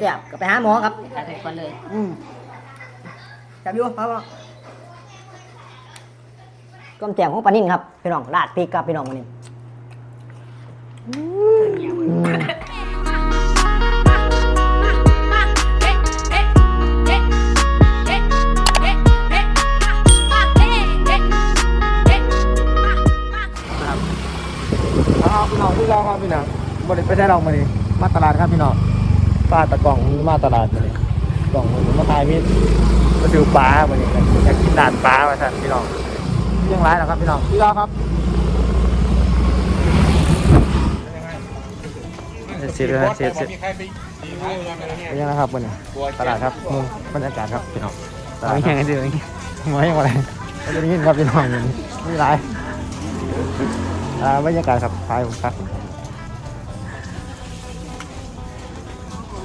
แซ่บก็ไปหาหมอครับจัดให้ก่อนเลยอืมจับอยู่ครับพ่อก้มแจ่มของปลานิ่นครับพี่น้องราดพริกครับพี่น้องวันนี้อืมเอาพี่น้องพี่เราครับพี่น้องบริไปได้เรามาดิมาตลาดครับพี่น้อง ป้าตะกล่องมาตลาดมาดิกล่องมันมาขายมีดมาซื้อปลามาดิอยากกินดาดปลามาสั่นพี่น้องเรื่องร้ายแล้วครับพี่น้องพี่เราครับเสียเลยเสียเสียเป็นยังไงครับวันนี้ตลาดครับมุมบรรยากาศครับพี่น้องตลาดครับยังไงดีไม่ยังอะไรไม่ได้ยินครับพี่น้องวันนี้ไม่ร้ายอ่าบรรยากาศครับพายผมครับ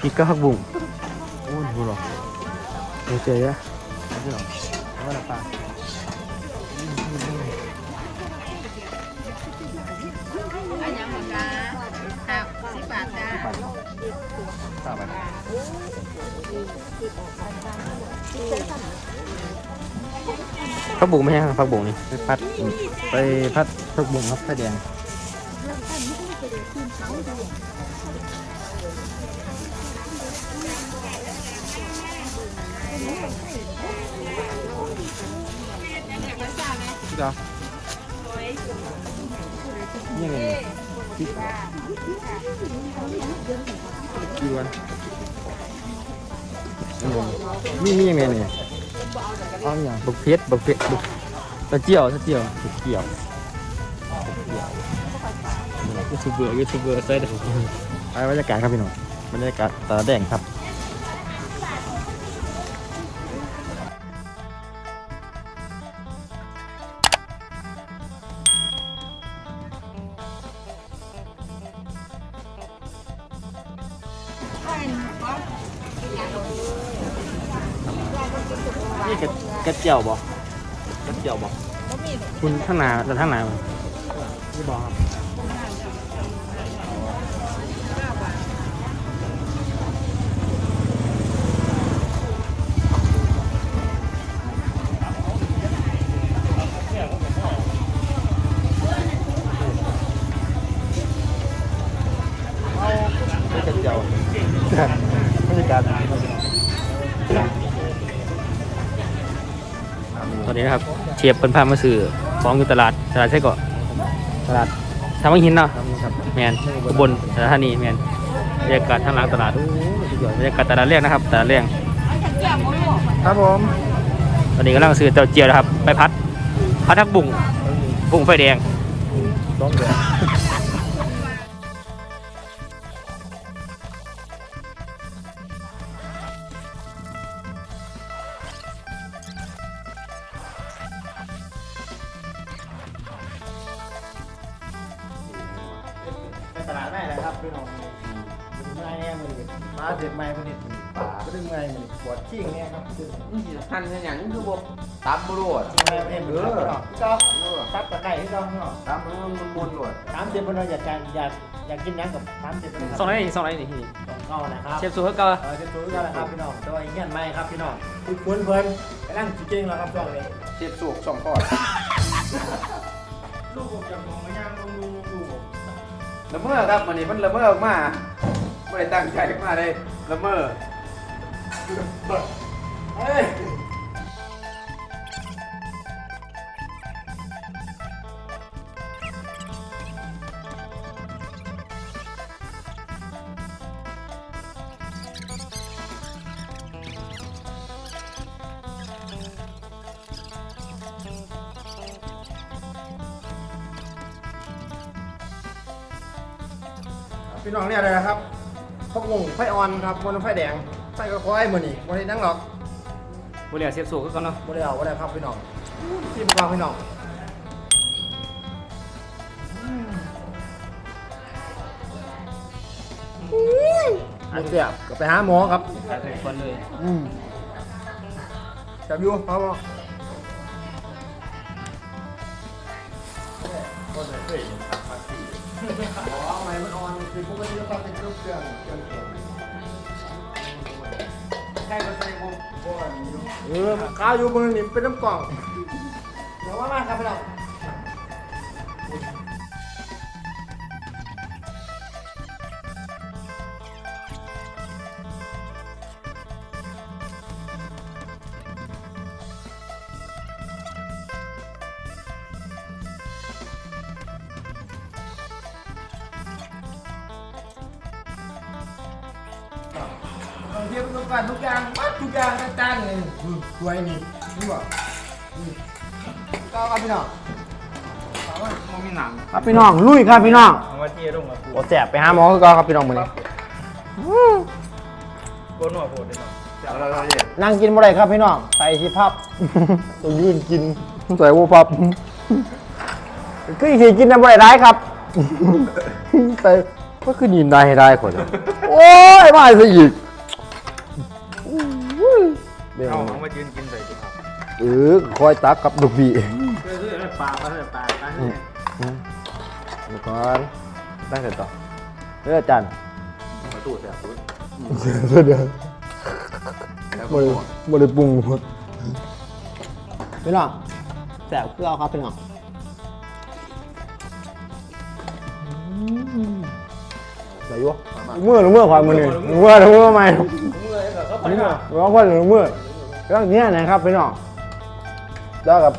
พริกก็หักบุ้งโอ้ดูหรอเดี๋ยวเจออะพี่หน่อยเอาไว้ละปลาอันยังหมือนกันครับสิบบาทจ้าสามบาทผักบุ้งไหม่ใช่ครับผักบุ้งนี่ไปพัด ไปพัดผักบุ้งครับไข่แดงพี่ดาวนี่ไงพี่กี่วันอืมมีมียังไงเนี่ยเอาอย่างบักเพชรบักเพชรบัก ตะเจียวตะเจียวตะเจียวยูทูบเบอร์ยูทูบเบอร์ใส่เด้อไปบรรยากาศครับพี่น้องบรรยากาศตาแดงครับนี่กระกระเจียวบ่กระเจี ยวบ่คุณข้างหน้าแต่ข้างหน้ามันนี่บ่ครับ นนี้นะครับเชียบเป็นพามาซื้อของอยู่ตลาดตลาดใช่ก่อตลาดทางวังหินเนาะครับแมนอุบลสถานีแมนบรรยากาศทางหลังตลาดโอ้ยสุดยอดบรรยากาศตลาดแรกนะครับตลาดแรกครับผมตอนนี้กำลังซื้อเต้าเจี้ยวนะครับ ไปพัดพัดทักบุ่งบุ่งไฟแดง พี่น้องเป็นไงเนี่ยมันเลยมาเสร็จใหม่มันนี่ป่าก็ดึงไงมันปวดขี้งเนี่ยครับดึงนี่สิพันเป็นอย่างนี้คือบอกตามบรวดไงมันเองเออก็ตับตะไคร้พี่ก็พี่น้องตามมันมันมวนหลวดถามเจ็บพี่น้อยากการอยากอยากกินน้ำกับถามเจ็บพี่น้องสองไรนี่สองไรนี่ที่นี่สองเก้านะครับเชฟสูตรเขาเออจะตัวกันนะครับพี่น้องตัวเงี้ยไม่ครับพี่น้องคุยคุ้นเพลินกำลังจริงๆแล้วครับช่วงนี้เทียบสูกสองก้อนลูกผมจะมองไม่ย่างลงลูก ละเมอครับมันนี้มันละเมอมาไม่ได้ตั้งใจมาเลยละเมอเฮ้ย พี่น้องเนี่ยอะไรนะครับพกงงไฟอ่อนครับบนไฟแดงไฟก็ค่อยมือนี่บนนี้นั่งหรอกบ่เหลือเสียบสูก็กันเนาะบนนี้เอาบนนี้ครับพี่น้องที่พวกเราพี่น้องอันเสียบก็ไปหาหมอครับตัดทุกคนเลยอืมจับอยู่เอาบ่เอาไมมันอ่อนคือปกติเราต้องเป็นเครื่องเครื่องเครื่องเก็บใช่ก็ใส่ผมเออข้าวอยู่บนนี้เป็นน้ำกล่องเดี๋ยวว่ามาครับพี่น้อง บางทีมันต้องการทุกอย่างวัดทุกอย่างต่างๆเลยสวยนี่นี่บ่ก็ครับพี่น้องมันมีหนังครับพี่น้องลุยครับพี่น้องเอาว่าที่ลงมาปูโอ้แสบไปหาหมอคือเก็ครับพี่น้องมื้อนี้โกนหัวโพดเลยเนาะเราเราเนี่ยนั่งกินบ่ได้ครับพี่น้องใส่สิพับ ต้องยืนกินใส่บ่พับคืออีกทีกินได้บ่ได้ร้ายครับ ใส่ก็คือยินได้ให้ได้คนโอ้ยมาซะอีกเดี๋ยวเอาของมายืนกินใส่ดิครับเออคอยตักกับลูกพี่คือคือปลาปลาปลาปลาปลาเดี๋ยวก่อนได้เสร็จต่อเรื่องจันประตูเสียบเดี๋ยวแล้วบริบริปรุงหมดพี่น้องแสบเครื่องครับพี่น้อง ไหนอยู่เมื่อหรือเมื่อความมือหนึ่งเมื่อหรือเมื่อใหม่เมื่อร้องพ่อหรือเมื่อเรื่องนี้นะครับพี่น้องแล้วกับ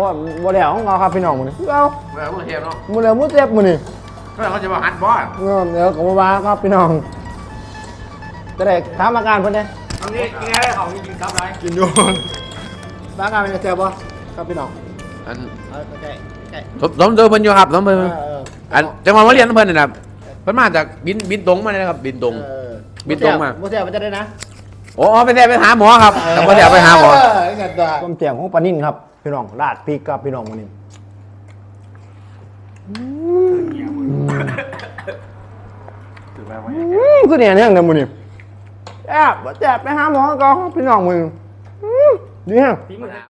ว่าว่าแล้วของเราครับพี่น้องมือนี้เอาเมื่อเมื่อเทปเนาะมือแล้วมือเจ็บมือนี่เมื่อเขาจะมาฮัดบอสเงินเดี๋ยวของมาครับพี่น้องจะได้ถามอาการเพิ่นเด้ตรงนี้กินอะไรของกินกับอะไรกินอยู่อาการเป็นจะเจ็บบ่ครับพี่น้องอันเออใกล้ใกล้สมสมเจอเพิ่นอยู่ครับสมเพิ่นเออเอออันจังหวะมาเรียนเพิ่นนี่นะเพิ่นมาจากบินบินตรงมาเลยนะครับ บินตรง เออบินตรงมา บ่เสียบ่จะได้นะโอ้ไปแท้ไปหาหมอครับแต่บ่ได้ไปหาหมอเเงินตัวต้มเตียงของปลานิ่นครับ พี่น้องราดพริกครับพี่น้องมื้อนี้อืมคือเนี่ยเนี่ยเงินมื้อนี้แอบบ่แจ็บไปหาหมอก่อนครับพี่น้องมื้อนี้อืมดีแฮะพี่มือ